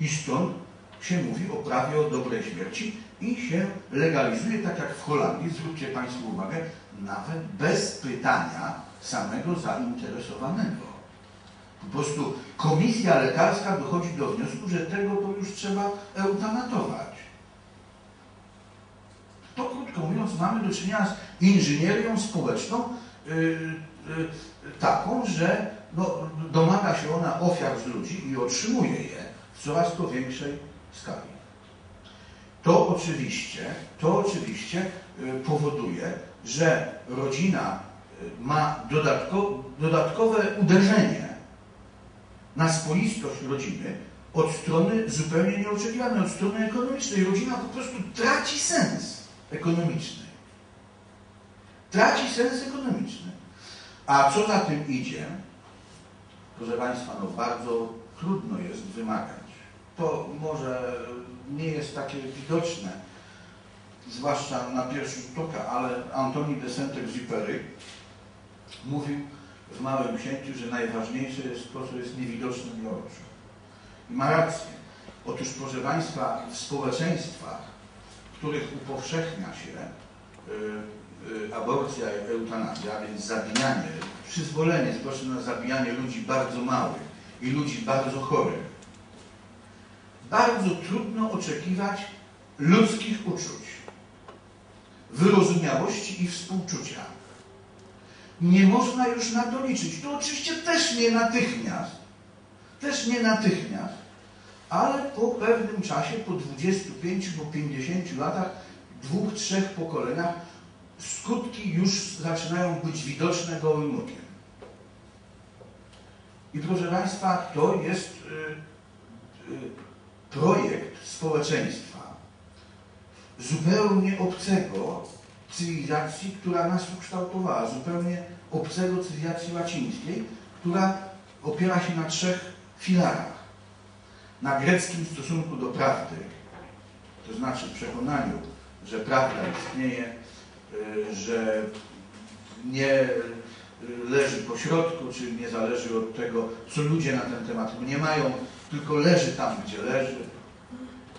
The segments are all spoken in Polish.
I stąd się mówi o prawie o dobrej śmierci i się legalizuje, tak jak w Holandii, zwróćcie Państwo uwagę, nawet bez pytania samego zainteresowanego. Po prostu komisja lekarska dochodzi do wniosku, że tego to już trzeba eutanatować. To krótko mówiąc, mamy do czynienia z inżynierią społeczną yy, yy, taką, że no, domaga się ona ofiar z ludzi i otrzymuje je w coraz to większej skali. To oczywiście, to oczywiście yy, powoduje, że rodzina ma dodatko, dodatkowe uderzenie na spoistość rodziny od strony zupełnie nieoczekiwanej, od strony ekonomicznej. Rodzina po prostu traci sens ekonomiczny. Traci sens ekonomiczny. A co za tym idzie, proszę Państwa, no bardzo trudno jest wymagać. To może nie jest takie widoczne, zwłaszcza na pierwszy rzut oka, ale Antoni de Saint-Exupéry mówił w Małym Księciu, że najważniejsze jest to, co jest niewidoczne dla oczu. I ma rację. Otóż, proszę Państwa, w społeczeństwach, w których upowszechnia się y, y, aborcja i eutanazja, a więc zabijanie, przyzwolenie, proszę na zabijanie ludzi bardzo małych i ludzi bardzo chorych, bardzo trudno oczekiwać ludzkich uczuć, wyrozumiałości i współczucia nie można już na to liczyć. To oczywiście też nie natychmiast, też nie natychmiast, ale po pewnym czasie, po 25, po 50 latach, dwóch, trzech pokoleniach, skutki już zaczynają być widoczne gołym okiem. I proszę Państwa, to jest y, y, projekt społeczeństwa zupełnie obcego cywilizacji, która nas ukształtowała, zupełnie obcego cywilizacji łacińskiej, która opiera się na trzech filarach. Na greckim stosunku do prawdy, to znaczy przekonaniu, że prawda istnieje, y, że nie leży po środku, czy nie zależy od tego, co ludzie na ten temat mniemają, tylko leży tam, gdzie leży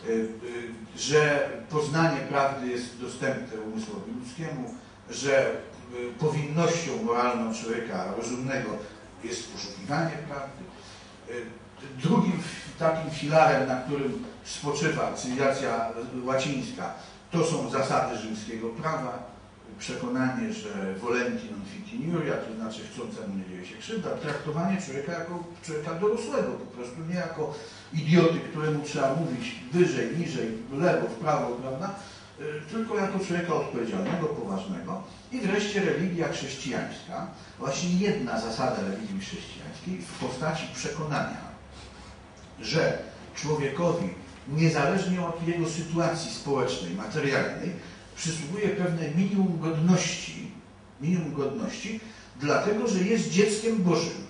Y, y, że poznanie prawdy jest dostępne umysłowi ludzkiemu, że y, powinnością moralną człowieka rozumnego jest poszukiwanie prawdy. Drugim takim filarem, na którym spoczywa cywilizacja łacińska, to są zasady rzymskiego prawa, przekonanie, że volenti non fitiniuria, to znaczy chcącemu nie dzieje się krzywda, traktowanie człowieka jako człowieka dorosłego, po prostu nie jako idioty, któremu trzeba mówić wyżej, niżej, w lewo, w prawo, prawda, y, tylko jako człowieka odpowiedzialnego, poważnego. I wreszcie religia chrześcijańska, właśnie jedna zasada religii chrześcijańskiej w postaci przekonania, że człowiekowi, niezależnie od jego sytuacji społecznej, materialnej, przysługuje pewne minimum godności, minimum godności, dlatego że jest dzieckiem Bożym.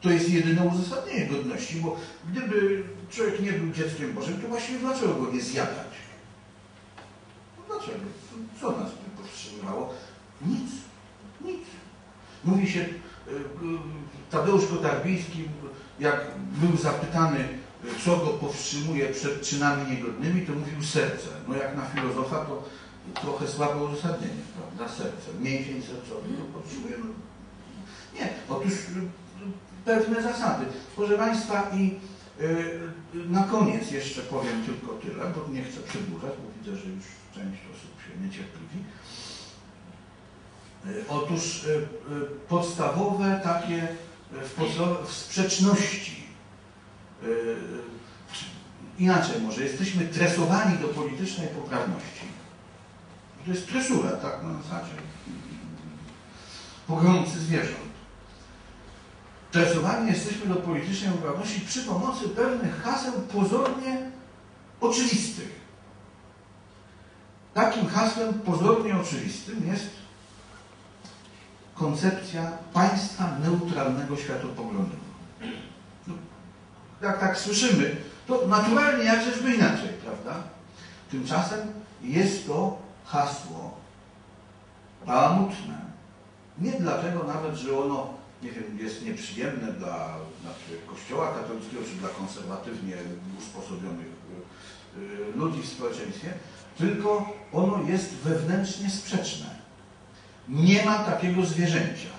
To jest jedyne uzasadnienie godności, bo gdyby człowiek nie był dzieckiem Bożym, to właściwie dlaczego go nie zjadać? No dlaczego? Co nas by powstrzymywało? Nic. Nic. Mówi się, e, Tadeusz Kotarbiński, jak był zapytany, co go powstrzymuje przed czynami niegodnymi, to mówił serce. No jak na filozofa, to trochę słabe uzasadnienie, prawda, serce, mięsień sercowy, no potrzebuje, no, nie, otóż y, pewne zasady. Proszę Państwa i y, na koniec jeszcze powiem tylko tyle, bo nie chcę przedłużać, bo widzę, że już część osób się niecierpliwi. Y, otóż y, y podstawowe takie w, w sprzeczności y, inaczej może, jesteśmy tresowani do politycznej poprawności to jest tresura, tak, na zasadzie pogromcy zwierząt. Tresowani jesteśmy do politycznej poprawności przy pomocy pewnych haseł pozornie oczywistych. Takim hasłem pozornie oczywistym jest koncepcja państwa neutralnego światopoglądowego. No, jak tak słyszymy, to naturalnie jak by inaczej, prawda? Tymczasem jest to hasło bałamutne. Nie dlatego nawet, że ono nie wiem, jest nieprzyjemne dla na przykład Kościoła katolickiego czy dla konserwatywnie usposobionych y, ludzi w społeczeństwie, tylko ono jest wewnętrznie sprzeczne. Nie ma takiego zwierzęcia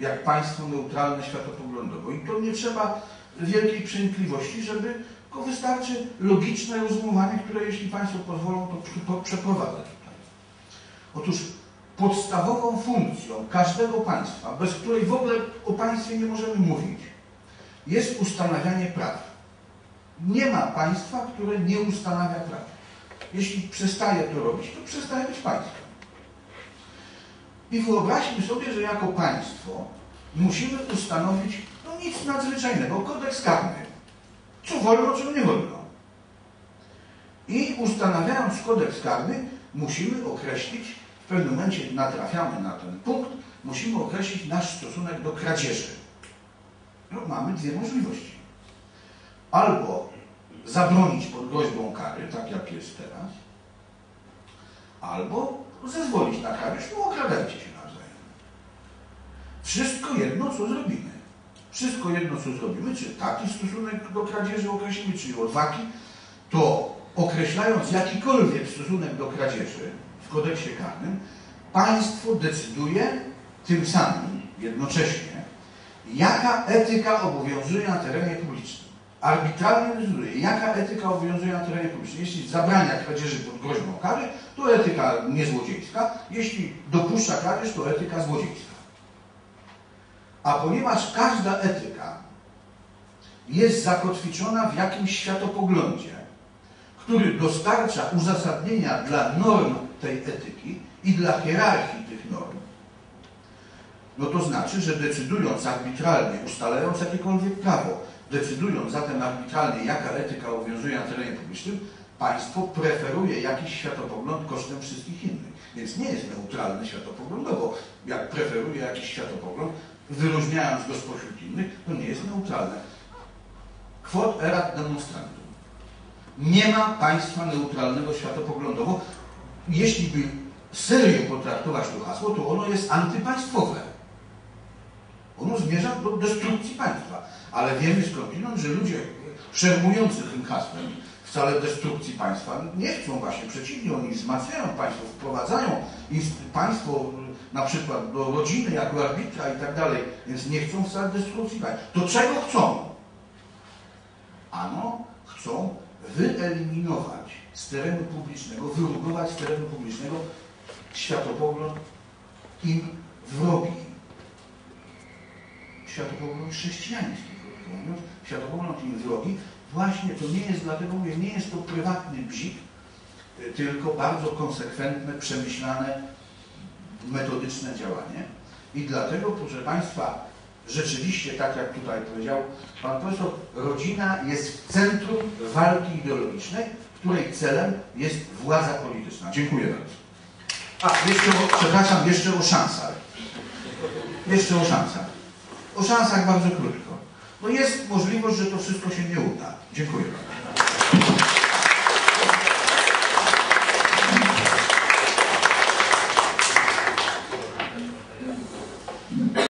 jak państwo neutralne światopoglądowo. I to nie trzeba wielkiej przenikliwości, żeby, tylko wystarczy logiczne rozumowanie, które jeśli Państwo pozwolą, to przeprowadzę tutaj. Otóż podstawową funkcją każdego państwa, bez której w ogóle o państwie nie możemy mówić, jest ustanawianie praw. Nie ma państwa, które nie ustanawia praw. Jeśli przestaje to robić, to przestaje być państwem. I wyobraźmy sobie, że jako państwo musimy ustanowić no nic nadzwyczajnego, kodeks karny. Co wolno, co nie wolno. I ustanawiając kodeks karny, musimy określić, w pewnym momencie natrafiamy na ten punkt, musimy określić nasz stosunek do kradzieży. No, mamy dwie możliwości. Albo zabronić pod groźbą kary, tak jak jest teraz, albo zezwolić na kradzież, no okradajcie się nawzajem. Wszystko jedno, co zrobimy. Wszystko jedno, co zrobimy, czy taki stosunek do kradzieży określimy, czy odwagi, to określając jakikolwiek stosunek do kradzieży w kodeksie karnym, państwo decyduje tym samym jednocześnie, jaka etyka obowiązuje na terenie publicznym arbitralnie decyduje, jaka etyka obowiązuje na terenie publicznym. Jeśli zabrania kradzieży pod groźbą kary, to etyka niezłodziejska. Jeśli dopuszcza kradzież, to etyka złodziejska. A ponieważ każda etyka jest zakotwiczona w jakimś światopoglądzie, który dostarcza uzasadnienia dla norm tej etyki i dla hierarchii tych norm, no to znaczy, że decydując arbitralnie, ustalając jakiekolwiek prawo, Decydując zatem arbitralnie, jaka etyka obowiązuje na terenie publicznym, państwo preferuje jakiś światopogląd kosztem wszystkich innych. Więc nie jest neutralny światopoglądowo. Jak preferuje jakiś światopogląd, wyróżniając go spośród innych, to nie jest neutralne. Quod erat demonstrantum. Nie ma państwa neutralnego światopoglądowo. Jeśli by serio potraktować to hasło, to ono jest antypaństwowe. Ono zmierza do destrukcji państwa ale wiemy skądinąd, że ludzie szermujący tym hasłem wcale destrukcji państwa nie chcą właśnie, przeciwnie, oni wzmacniają państwo, wprowadzają państwo na przykład do rodziny jako arbitra i tak dalej, więc nie chcą wcale destrukcji państwa. To czego chcą? Ano, chcą wyeliminować z terenu publicznego, wyrugować z terenu publicznego światopogląd im wrogi. Światopogląd chrześcijański światopogląd im drogi, właśnie to nie jest, dlatego mówię, nie jest to prywatny bzik, y, tylko bardzo konsekwentne, przemyślane, metodyczne działanie. I dlatego, proszę Państwa, rzeczywiście, tak jak tutaj powiedział Pan Profesor, rodzina jest w centrum walki ideologicznej, której celem jest władza polityczna. Dziękuję bardzo. A, jeszcze o, przepraszam, jeszcze o szansach. Jeszcze o szansach. O szansach bardzo krótko no jest możliwość, że to wszystko się nie uda. Dziękuję bardzo.